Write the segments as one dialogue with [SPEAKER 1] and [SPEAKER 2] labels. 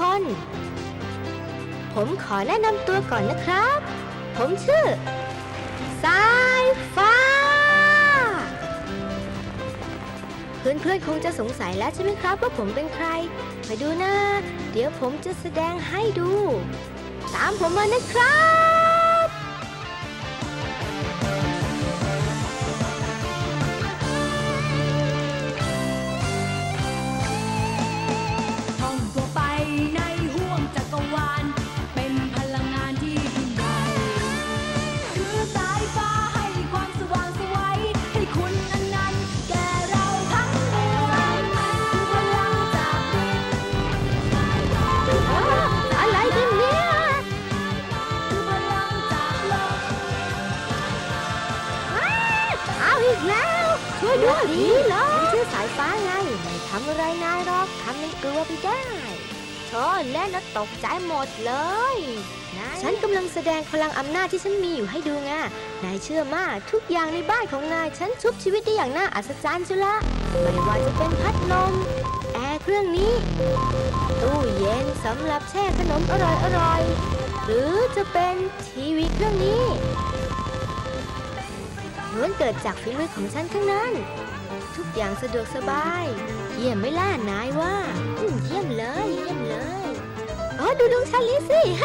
[SPEAKER 1] คน ผมขอแนะนำตัวก่อนนะครับ ผมชื่อ สายฟ้า เพื่อนๆคงจะสงสัยแล้วใช่ไหมครับว่าผมเป็นใคร ไปดูนะ เดี๋ยวผมจะแสดงให้ดู ตามผมมานะครับ
[SPEAKER 2] วยด้
[SPEAKER 1] วยดีเหรอฉันชื่อสายฟ้าไงไม่ทำอะไรนายหรอกทำเป็นกลัวไปได้โธ่เล่นแล้วตกใจหมดเลยฉันกำลังแสดงพลังอำนาจที่ฉันมีอยู่ให้ดูไงนายเชื่อมากทุกอย่างในบ้านของนายฉันชุบชีวิตได้อย่างน่าอัศจรรย์ชุละไม่ว่าจะเป็นพัดลมแอร์เครื่องนี้ ตู้เย็นสำหรับแช่ขนมอร่อยๆหรือจะเป็นทีวีเครื่องนี้ ล้วนเกิดจากฝีมือของฉันทั้งนั้น ทุกอย่างสะดวกสบาย เยี่ยมไม่ล่านายว่าเยี่ยมเลยเยี่ยมเลยอ๋อดูดวงชาลิสิ
[SPEAKER 3] เ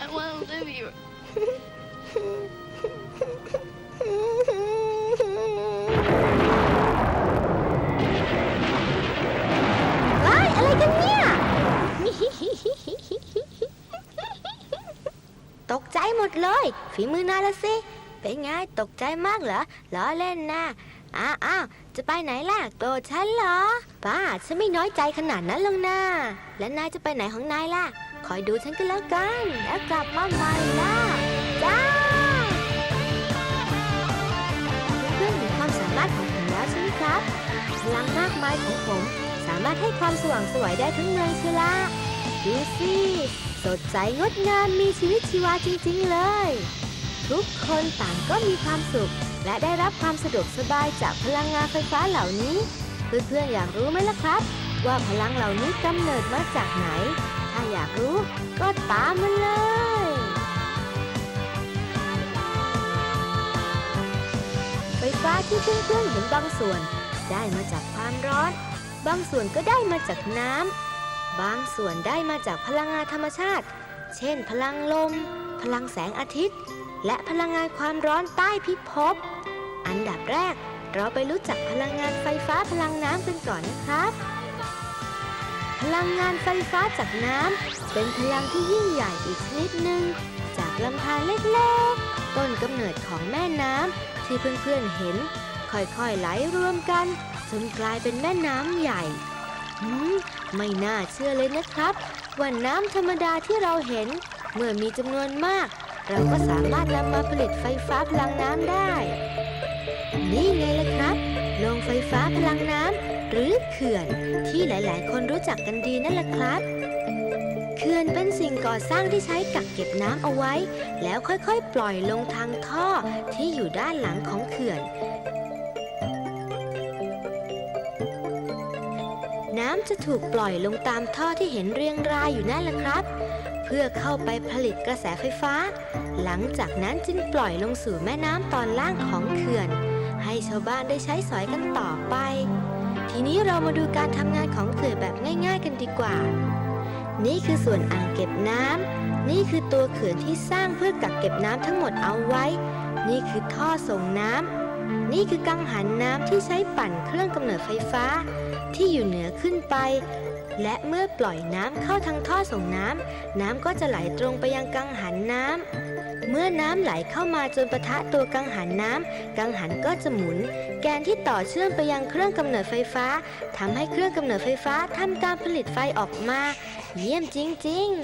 [SPEAKER 3] I want to live here.
[SPEAKER 1] เลย ฝีมือนายละสิ เป็นไงตกใจมากเหรอล้อเล่นนะอ้าวอ้าวจะไปไหนล่ะโกรธฉันเหรอป้าฉันไม่น้อยใจขนาดนั้นหรอกนะแล้วนายจะไปไหนของนายล่ะ คอยดูฉันก็แล้วกัน แล้วกลับมาใหม่ล่ะจ้าเพื่อนๆเห็นความสามารถของผมแล้วใช่ไหมครับพลังมากมายของผม สามารถให้ความสว่างสวยได้ทั้งเมืองเชียวละดูสิ สดใสงดงามมีชีวิตชีวาจริงๆเลย ทุกคนต่างก็มีความสุข และได้รับความสะดวกสบายจากพลังงานไฟฟ้าเหล่านี้ เพื่อนๆอยากรู้ไหมล่ะครับ ว่าพลังเหล่านี้กำเนิดมาจากไหน ถ้าอยากรู้ก็ตามมาเลยไฟฟ้าที่เพื่อนๆเห็นบางส่วน ได้มาจากความร้อน บางส่วนก็ได้มาจากน้ำ บางส่วนได้มาจากพลังงานธรรมชาติ เช่น พลังลม พลังแสงอาทิตย์ และพลังงานความร้อนใต้พิภพ อันดับแรก เราไปรู้จักพลังงานไฟฟ้าพลังน้ำกันก่อนนะครับ พลังงานไฟฟ้าจากน้ำเป็นพลังที่ยิ่งใหญ่อีกชนิดหนึ่งจากลำธารเล็กๆ ต้นกำเนิดของแม่น้ำที่เพื่อนๆเห็น ค่อยๆไหลรวมกันจนกลายเป็นแม่น้ำใหญ่ หืมไม่น่าเชื่อเลยนะครับว่าน้ำธรรมดาที่เราเห็น เมื่อมีจำนวนมาก เราก็สามารถนำมาผลิตไฟฟ้าพลังน้ำได้ นี่ไงล่ะครับโรงไฟฟ้าพลังน้ำหรือเขื่อนที่หลาย ๆ คนรู้จักกันดีนั่นแหละครับเขื่อนเป็นสิ่งก่อสร้างที่ใช้กักเก็บน้ำเอาไว้ แล้วค่อย ๆ ปล่อยลงทางท่อที่อยู่ด้านหลังของเขื่อน น้ำจะถูกปล่อยลงตามท่อที่เห็นเรียงรายอยู่นั่นแหละครับ เพื่อเข้าไปผลิตกระแสไฟฟ้า หลังจากนั้นจึงปล่อยลงสู่แม่น้ำตอนล่างของเขื่อน ให้ชาวบ้านได้ใช้สอยกันต่อไป ทีนี้เรามาดูการทำงานของเขื่อนแบบง่าย ๆ กันดีกว่า นี่คือส่วนอ่างเก็บน้ำนี่คือตัวเขื่อนที่สร้างเพื่อกักเก็บน้ำทั้งหมดเอาไว้ นี่คือท่อส่งน้ำนี่คือกังหันน้ำที่ใช้ปั่นเครื่องกำเนิดไฟฟ้า ที่อยู่เหนือขึ้นไป และเมื่อปล่อยน้ำเข้าทางท่อส่งน้ำน้ำก็จะไหลตรงไปยังกังหันน้ำเมื่อน้ำไหลเข้ามาจนปะทะตัวกังหันน้ำกังหันก็จะหมุน แกนที่ต่อเชื่อมไปยังเครื่องกำเนิดไฟฟ้าทำให้เครื่องกำเนิดไฟฟ้าทำการผลิตไฟออกมา เยี่ยมจริง ๆ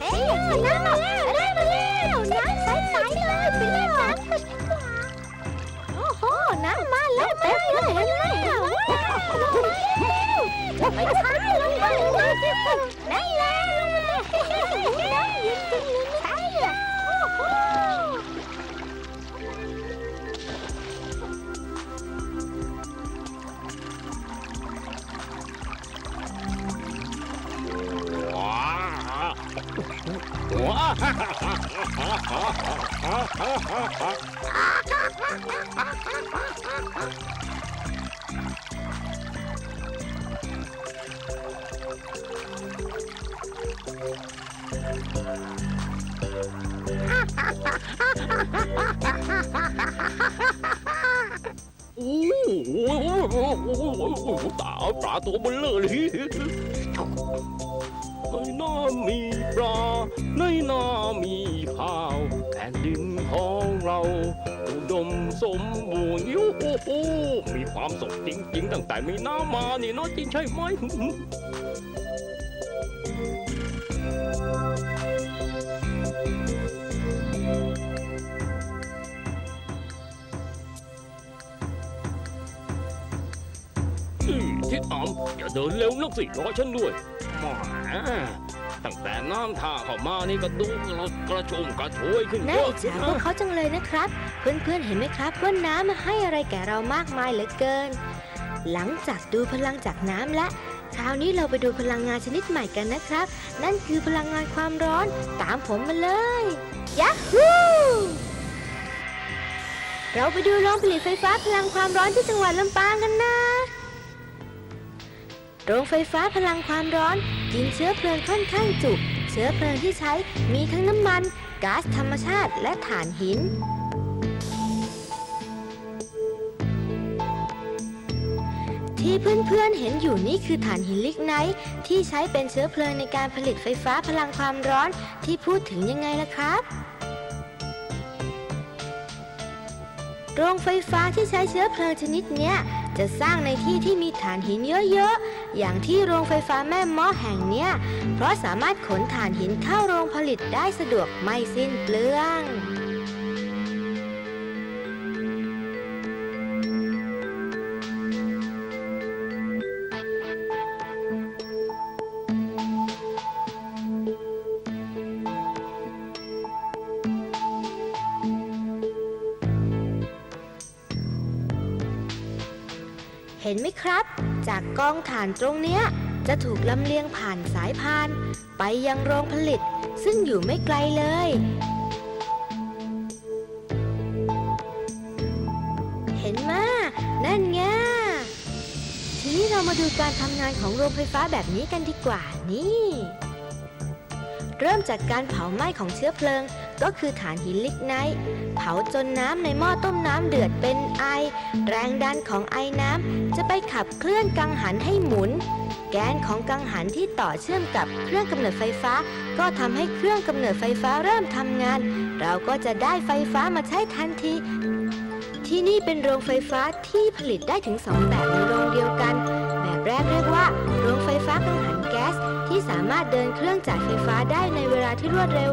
[SPEAKER 1] เอ๊น้ำมาแล้วน้ำมาแล้วน้ำใสๆเลยไปเล่นน้ำกันโอ้โห
[SPEAKER 4] น้ำมาแล้วเต็เลยไหเลย โอ้โหตาปลาตัวเบลอเลยในน้ำมี ปลาในน้ำมีข้าวแผ่นดินของเราอุดมสมบูรณ์ยูหูหูมีความสุขจริงๆตั้งแต่มีน้ำมานี่เน้อจริงใช่ไหมทิศอ๋อมอย่าเดินเร็วนักสิรอฉันด้วยแหม ตั้งแต่น้ำท่าเข้ามานี่ก็ดูกระกระชุ่มกระชวยขึ้น
[SPEAKER 1] น่า
[SPEAKER 4] เยอะ
[SPEAKER 1] อิจฉาพวกเขาจังเลยนะครับ เพื่อนๆเห็นไหมครับว่าน้ำมาให้อะไรแก่เรามากมายเหลือเกิน หลังจากดูพลังจากน้ำและ คราวนี้เราไปดูพลังงานชนิดใหม่กันนะครับ นั่นคือพลังงานความร้อนตามผมมาเลยยะฮูเราไปดูโรงผลิตไฟฟ้าพลังความร้อนที่จังหวัดลำปางกันนะ โรงไฟฟ้าพลังความร้อน กินเชื้อเพลิงค่อนข้างจุเชื้อเพลิงที่ใช้มีทั้งน้ำมันก๊าซธรรมชาติและถ่านหิน ที่เพื่อนๆเห็นอยู่นี่คือถ่านหินลิกไนท์ที่ใช้เป็นเชื้อเพลิงในการผลิตไฟฟ้าพลังความร้อนที่พูดถึงยังไงล่ะครับโรงไฟฟ้าที่ใช้เชื้อเพลิงชนิดนี้จะสร้างในที่ที่มีถ่านหินเยอะๆ อย่างที่โรงไฟฟ้าแม่มอแห่งเนี้ย เพราะสามารถขนถ่านหินเข้าโรงผลิตได้สะดวกไม่สิ้นเปลือง จากกองถ่านตรงเนี้ยจะถูกลำเลียงผ่านสายพาน ไปยังโรงผลิตซึ่งอยู่ไม่ไกลเลย เห็นมานั่นไงทีนี้เรามาดูการทำงานของโรงไฟฟ้าแบบนี้กันดีกว่านี่ เริ่มจากการเผาไหม้ของเชื้อเพลิง ก็คือถ่านหินลิกไนท์เผาจนน้ำในหม้อต้มน้ำเดือดเป็นไอ แรงดันของไอน้ำจะไปขับเคลื่อนกังหันให้หมุน แกนของกังหันที่ต่อเชื่อมกับเครื่องกำเนิดไฟฟ้า ก็ทำให้เครื่องกำเนิดไฟฟ้าเริ่มทำงาน เราก็จะได้ไฟฟ้ามาใช้ทันทีที่นี่เป็นโรงไฟฟ้าที่ผลิตได้ถึง 2 แบบในโรงเดียวกัน แบบแรกเรียกว่า โรงไฟฟ้ากังหันแก๊สที่สามารถเดินเครื่องจ่ายไฟฟ้าได้ในเวลาที่รวดเร็ว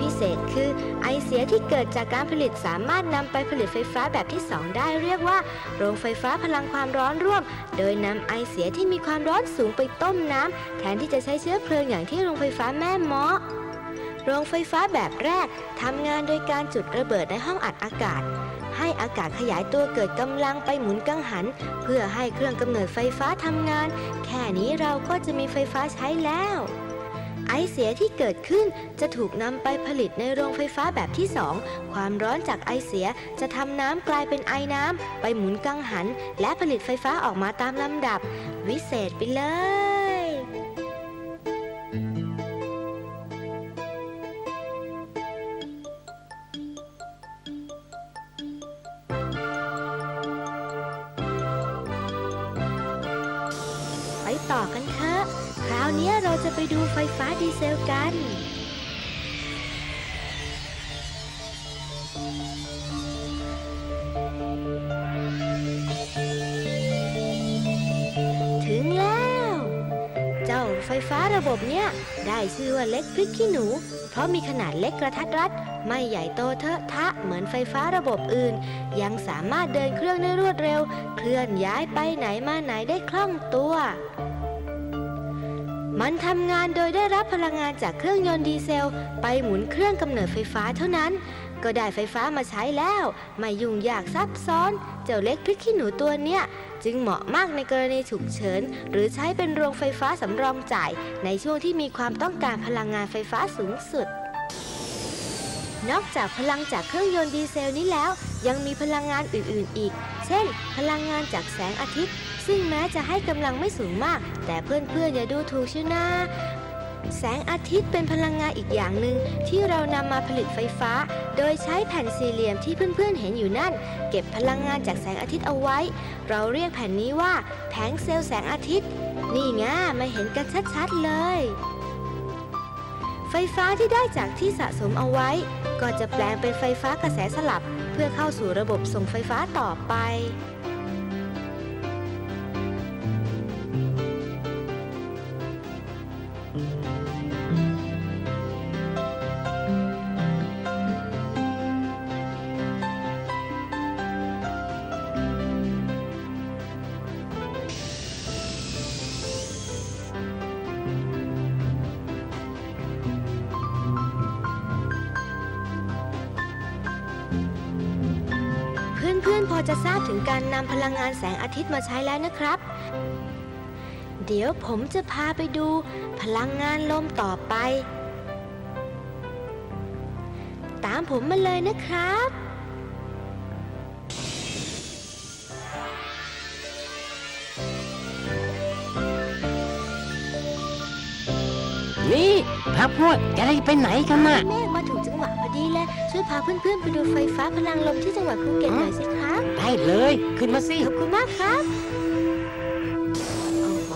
[SPEAKER 1] พิเศษคือ ไอเสียที่เกิดจากการผลิตสามารถนำไปผลิตไฟฟ้าแบบที่ 2 ได้เรียกว่า โรงไฟฟ้าพลังความร้อนร่วม โดยนำไอเสียที่มีความร้อนสูงไปต้มน้ำแทนที่จะใช้เชื้อเพลิงอย่างที่โรงไฟฟ้าแม่เมาะโรงไฟฟ้าแบบแรกทำงานโดยการจุดระเบิดในห้องอัดอากาศ ให้อากาศขยายตัวเกิดกำลังไปหมุนกังหัน เพื่อให้เครื่องกำเนิดไฟฟ้าทำงาน แค่นี้เราก็จะมีไฟฟ้าใช้แล้ว ไอเสียที่เกิดขึ้นจะถูกนำไปผลิตในโรงไฟฟ้าแบบที่ 2 ความร้อนจากไอเสียจะทำน้ำกลายเป็นไอน้ำ ไปหมุนกังหัน และผลิตไฟฟ้าออกมาตามลำดับ วิเศษไปเลยไปต่อกัน นี้เราจะไปดูไฟฟ้าดีเซลกัน ถึงแล้ว เจ้าไฟฟ้าระบบเนี้ยได้ชื่อว่าเล็กพริกขี้หนู เพราะมีขนาดเล็กกระทัดรัด ไม่ใหญ่โตเทอะทะเหมือนไฟฟ้าระบบอื่น ยังสามารถเดินเครื่องได้รวดเร็ว เคลื่อนย้ายไปไหนมาไหนได้คล่องตัว มันทำงานโดยได้รับพลังงานจากเครื่องยนต์ดีเซล ไปหมุนเครื่องกำเนิดไฟฟ้าเท่านั้น ก็ได้ไฟฟ้ามาใช้แล้ว ไม่ยุ่งยากซับซ้อน เจ้าเล็กพริกขี้หนูตัวเนี้ยจึงเหมาะมากในกรณีฉุกเฉิน หรือใช้เป็นโรงไฟฟ้าสำรองจ่าย ในช่วงที่มีความต้องการพลังงานไฟฟ้าสูงสุด นอกจากพลังจากเครื่องยนต์ดีเซลนี้แล้ว ยังมีพลังงานอื่น ๆ อีก เช่น พลังงานจากแสงอาทิตย์ ซึ่งแม้จะให้กำลังไม่สูงมาก แต่เพื่อนๆอย่าดูถูกชียวนะแสงอาทิตย์เป็นพลังงานอีกอย่างหนึ่งที่เรานำมาผลิตไฟฟ้า โดยใช้แผ่นสี่เหลี่ยมที่เพื่อนๆเห็นอยู่นั่น เก็บพลังงานจากแสงอาทิตย์เอาไว้ เราเรียกแผ่นนี้ว่า แผงเซลล์แสงอาทิตย์ นี่ไงมาเห็นกันชัดๆเลย ไฟฟ้าที่ได้จากที่สะสมเอาไว้ ก็จะแปลงเป็นไฟฟ้ากระแสสลับ พื่อเข้าสู่ระบบส่งไฟฟ้าต่อไป จะทราบถึงการนำพลังงานแสงอาทิตย์มาใช้แล้วนะครับ เดี๋ยวผมจะพาไปดูพลังงานลมต่อไป ตามผมมาเลยนะครับ
[SPEAKER 5] นี่พระพวกแกได้ไปไหนกันน่ะ
[SPEAKER 1] เม ช่วยพาเพื่อนๆไปดูไฟฟ้าพลังลมที่จังหวัดภูเก็ตหน่อยสิครับ
[SPEAKER 5] ได้เลย ขึ้นมาสิ
[SPEAKER 1] ขอบคุณมากครับ โอ้โห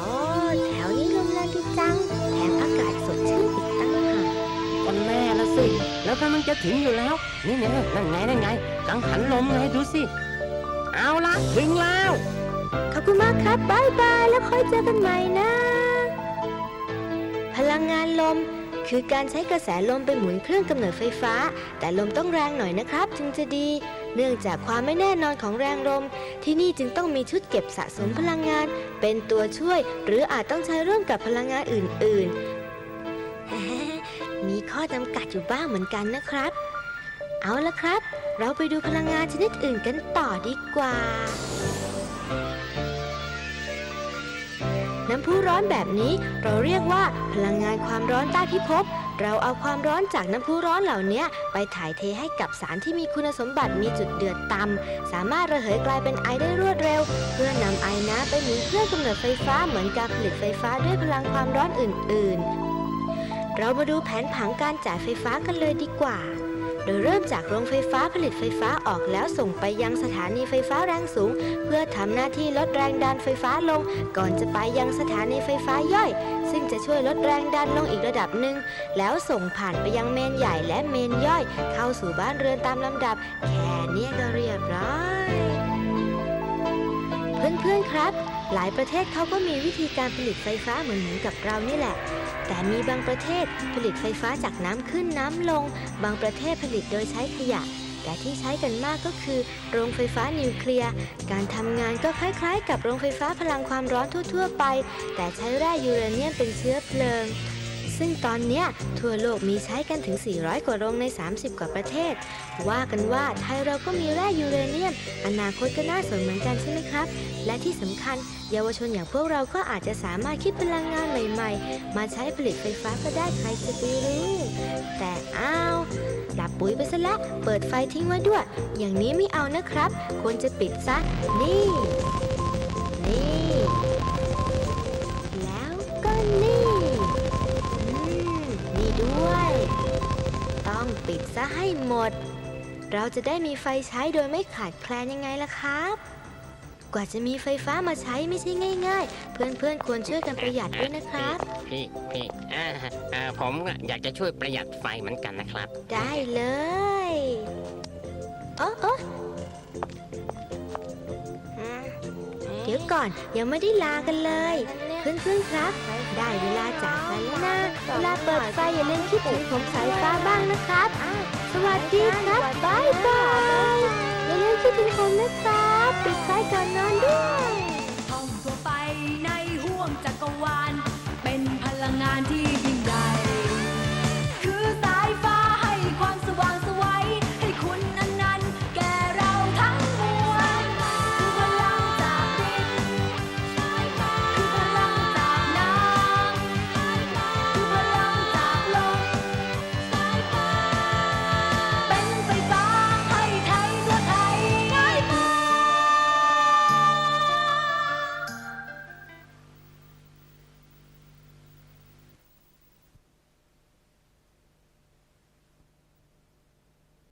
[SPEAKER 1] แถวนี้ลมแรงดีจัง แถมอากาศสดชื่นอีกตั้งหาก
[SPEAKER 5] กันแน่ละสิ แล้วกำลังจะถึงอยู่แล้ว นี่เนี่ยนั่นไงนั่นไง กังหันลมไงดูสิ เอาละถึงแล้ว
[SPEAKER 1] ขอบคุณมากครับบายบาย แล้วค่อยเจอกันใหม่นะ พลังงานลม คือการใช้กระแสลมไปหมุนเครื่องกำเนิดไฟฟ้า แต่ลมต้องแรงหน่อยนะครับจึงจะดี เนื่องจากความไม่แน่นอนของแรงลม ที่นี่จึงต้องมีชุดเก็บสะสมพลังงาน เป็นตัวช่วย หรืออาจต้องใช้ร่วมกับพลังงานอื่น ๆ มีข้อจำกัดอยู่บ้างเหมือนกันนะครับ เอาละครับ เราไปดูพลังงานชนิดอื่นกันต่อดีกว่า น้ำพุร้อนแบบนี้ เราเรียกว่าพลังงานความร้อนใต้พิภพ เราเอาความร้อนจากน้ำพุร้อนเหล่านี้ไปถ่ายเทให้กับสารที่มีคุณสมบัติมีจุดเดือดต่ำสามารถระเหยกลายเป็นไอได้รวดเร็ว เพื่อนำไอน้ำไปหมุนเครื่องกำเนิดไฟฟ้าเหมือนการผลิตไฟฟ้าด้วยพลังความร้อนอื่น ๆ เรามาดูแผนผังการจ่ายไฟฟ้ากันเลยดีกว่า โดยเริ่มจากโรงไฟฟ้าผลิตไฟฟ้าออกแล้วส่งไปยังสถานีไฟฟ้าแรงสูง เพื่อทำหน้าที่ลดแรงดันไฟฟ้าลง ก่อนจะไปยังสถานีไฟฟ้าย่อย ซึ่งจะช่วยลดแรงดันลงอีกระดับหนึ่ง แล้วส่งผ่านไปยังเมนใหญ่และเมนย่อย เข้าสู่บ้านเรือนตามลำดับ แค่นี้ก็เรียบร้อยเพื่อนๆครับ หลายประเทศเขาก็มีวิธีการผลิตไฟฟ้าเหมือนเหมือนกับเรานี่แหละ แต่มีบางประเทศผลิตไฟฟ้าจากน้ำขึ้นน้ำลง บางประเทศผลิตโดยใช้ขยะ แต่ที่ใช้กันมากก็คือ โรงไฟฟ้านิวเคลียร์ การทำงานก็คล้ายๆ กับโรงไฟฟ้าพลังความร้อนทั่ว ๆ ไป แต่ใช้แร่ยูเรเนียมเป็นเชื้อเพลิง ซึ่งตอนเนี้ยทั่วโลกมีใช้กันถึง 400 กว่าโรงใน 30 กว่าประเทศ ว่ากันว่าไทยเราก็มีแร่ยูเรเนียม อนาคตก็น่าสนเหมือนกันใช่ไหมครับ และที่สำคัญ เยาวชนอย่างพวกเราก็อาจจะสามารถคิดพลังงานใหม่ ๆ มาใช้ผลิตไฟฟ้าก็ได้ใครจะไปรู้แต่อ้าวดับปุ๋ยไปซะแล้วเปิดไฟทิ้งไว้ด้วย อย่างนี้ไม่เอานะครับ ควรจะปิดซะนี่ นี่ ต้องปิดซะให้หมด เราจะได้มีไฟใช้โดยไม่ขาดแคลนยังไงล่ะครับ กว่าจะมีไฟฟ้ามาใช้ไม่ใช่ง่าย ๆ เพื่อนๆควรช่วยกันประหยัดด้วยนะครับ
[SPEAKER 5] พี่พี่อ่าอ่าผมอยากจะช่วยประหยัดไฟเหมือนกันนะครับ
[SPEAKER 1] ได้เลยโอ้โอ้อืมเดี๋ยว ก่อนยังไม่ได้ลากันเลย เพื่อนๆครับ ได้เวลาจากกันแล้วนะเวลาเปิดไฟอย่าลืมคิดถึงผมสายฟ้าบ้างนะครับ สวัสดีครับบายบายอย่าลืมคิดถึงผมนะครับปิดไฟก่อนนอนด้วย
[SPEAKER 2] ท่องตัวไปในห่วงจักรวาลเป็นพลังงานที่